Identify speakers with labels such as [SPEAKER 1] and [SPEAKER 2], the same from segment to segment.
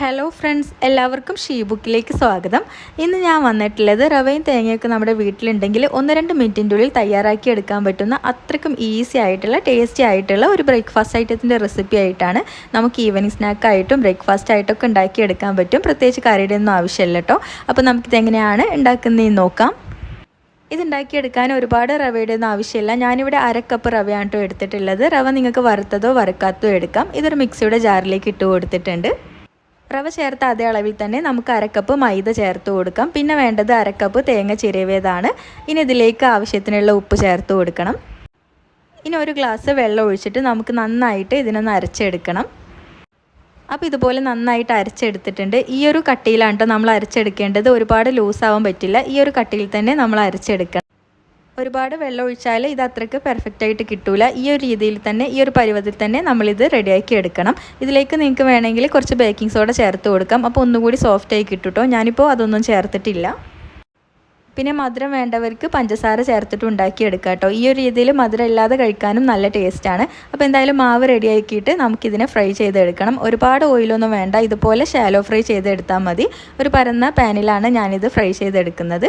[SPEAKER 1] Hello friends എല്ലാവർക്കും she ബുക്കിലേക്ക് സ്വാഗതം. ഇന്ന് ഞാൻ വന്നിട്ടുള്ളത് റവയും തേങ്ങയൊക്കെ നമ്മുടെ വീട്ടിലുണ്ടെങ്കിൽ ഒന്ന് രണ്ട് മിനിറ്റിന്റെ ഉള്ളിൽ തയ്യാറാക്കി എടുക്കാൻ പറ്റുന്ന അത്രയ്ക്കും ഈസി ആയിട്ടുള്ള ടേസ്റ്റി ആയിട്ടുള്ള ഒരു ബ്രേക്ക്ഫാസ്റ്റ് ഐറ്റത്തിന്റെ റെസിപ്പി ആയിട്ടാണ് നമുക്ക് ഈവനിങ് സ്നാക്കായിട്ടും ബ്രേക്ക്ഫാസ്റ്റ് ആയിട്ടൊക്കെ ഉണ്ടാക്കി എടുക്കാൻ പറ്റും. പ്രത്യേകിച്ച് കറിയുടെ ഒന്നും ആവശ്യമില്ല കേട്ടോ. അപ്പോൾ നമുക്കിത് എങ്ങനെയാണ് ഉണ്ടാക്കുന്നതെന്ന് നോക്കാം. ഇതുണ്ടാക്കിയെടുക്കാൻ ഒരുപാട് റവയുടെ ഒന്നും ആവശ്യമില്ല. ഞാനിവിടെ അര കപ്പ് റവയാണ് കേട്ടോ എടുത്തിട്ടുള്ളത്. റവ നിങ്ങൾക്ക് വറുത്തതോ വറുക്കാത്തതോ എടുക്കാം. ഇതൊരു മിക്സിയുടെ ജാറിലേക്ക് ഇട്ട് കൊടുത്തിട്ടുണ്ട്. റവ ചേർത്ത അതേ അളവിൽ തന്നെ നമുക്ക് അരക്കപ്പ് മൈദ ചേർത്ത് കൊടുക്കാം. പിന്നെ വേണ്ടത് അരക്കപ്പ് തേങ്ങ ചിരവിയതാണ്. ഇനി ഇതിലേക്ക് ആവശ്യത്തിനുള്ള ഉപ്പ് ചേർത്ത് കൊടുക്കണം. ഇനി ഒരു ഗ്ലാസ് വെള്ളം ഒഴിച്ചിട്ട് നമുക്ക് നന്നായിട്ട് ഇതിനൊന്ന് അരച്ചെടുക്കണം. അപ്പോൾ ഇതുപോലെ നന്നായിട്ട് അരച്ചെടുത്തിട്ടുണ്ട്. ഈ ഒരു കട്ടിയിലാണ് കേട്ടോ നമ്മൾ അരച്ചെടുക്കേണ്ടത്. ഒരുപാട് ലൂസാവാൻ പറ്റില്ല. ഈ ഒരു കട്ടിയിൽ തന്നെ നമ്മൾ അരച്ചെടുക്കണം. ഒരുപാട് വെള്ളം ഒഴിച്ചാൽ ഇത് അത്രയ്ക്ക് പെർഫെക്റ്റ് ആയിട്ട് കിട്ടൂല. ഈ ഒരു രീതിയിൽ തന്നെ ഈ ഒരു പരുവത്തിൽ തന്നെ നമ്മളിത് റെഡിയാക്കി എടുക്കണം. ഇതിലേക്ക് നിങ്ങൾക്ക് വേണമെങ്കിൽ കുറച്ച് ബേക്കിംഗ് സോഡ ചേർത്ത് കൊടുക്കാം. അപ്പോൾ ഒന്നുകൂടി സോഫ്റ്റ് ആയി കിട്ടുട്ടോ. ഞാനിപ്പോൾ അതൊന്നും ചേർത്തിട്ടില്ല. പിന്നെ മധുരം വേണ്ടവർക്ക് പഞ്ചസാര ചേർത്തിട്ട് ഉണ്ടാക്കിയെടുക്കാം കേട്ടോ. ഈ ഒരു രീതിയിൽ മധുരം ഇല്ലാതെ കഴിക്കാനും നല്ല ടേസ്റ്റാണ് അപ്പോൾ എന്തായാലും മാവ് റെഡിയാക്കിയിട്ട് നമുക്കിതിനെ ഫ്രൈ ചെയ്തെടുക്കണം. ഒരുപാട് ഓയിലൊന്നും വേണ്ട. ഇതുപോലെ ഷാലോ ഫ്രൈ ചെയ്തെടുത്താൽ മതി. ഒരു പരന്ന പാനിലാണ് ഞാനിത് ഫ്രൈ ചെയ്തെടുക്കുന്നത്.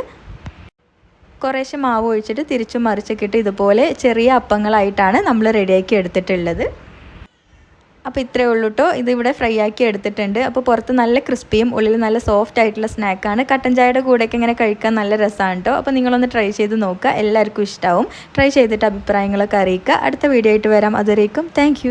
[SPEAKER 1] കുറേശ്ശെ മാവ് ഒഴിച്ചിട്ട് തിരിച്ചും മറിച്ചൊക്കെ ഇതുപോലെ ചെറിയ അപ്പങ്ങളായിട്ടാണ് നമ്മൾ റെഡിയാക്കി എടുത്തിട്ടുള്ളത്. അപ്പോൾ ഇത്രയേ ഉള്ളൂ കേട്ടോ ഇതിവിടെ ഫ്രൈ ആക്കി എടുത്തിട്ടുണ്ട്. അപ്പോൾ പുറത്ത് നല്ല ക്രിസ്പിയും ഉള്ളിൽ നല്ല സോഫ്റ്റ് ആയിട്ടുള്ള സ്നാക്കാണ് കട്ടൻ ചായയുടെ കൂടെയൊക്കെ ഇങ്ങനെ കഴിക്കാൻ നല്ല രസമാണ് കേട്ടോ അപ്പോൾ നിങ്ങളൊന്ന് ട്രൈ ചെയ്ത് നോക്കുക. എല്ലാവർക്കും ഇഷ്ടമാവും ട്രൈ ചെയ്തിട്ട് അഭിപ്രായങ്ങളൊക്കെ അറിയിക്കുക. അടുത്ത വീഡിയോ ആയിട്ട് വരാം. അതുവരേക്കും താങ്ക്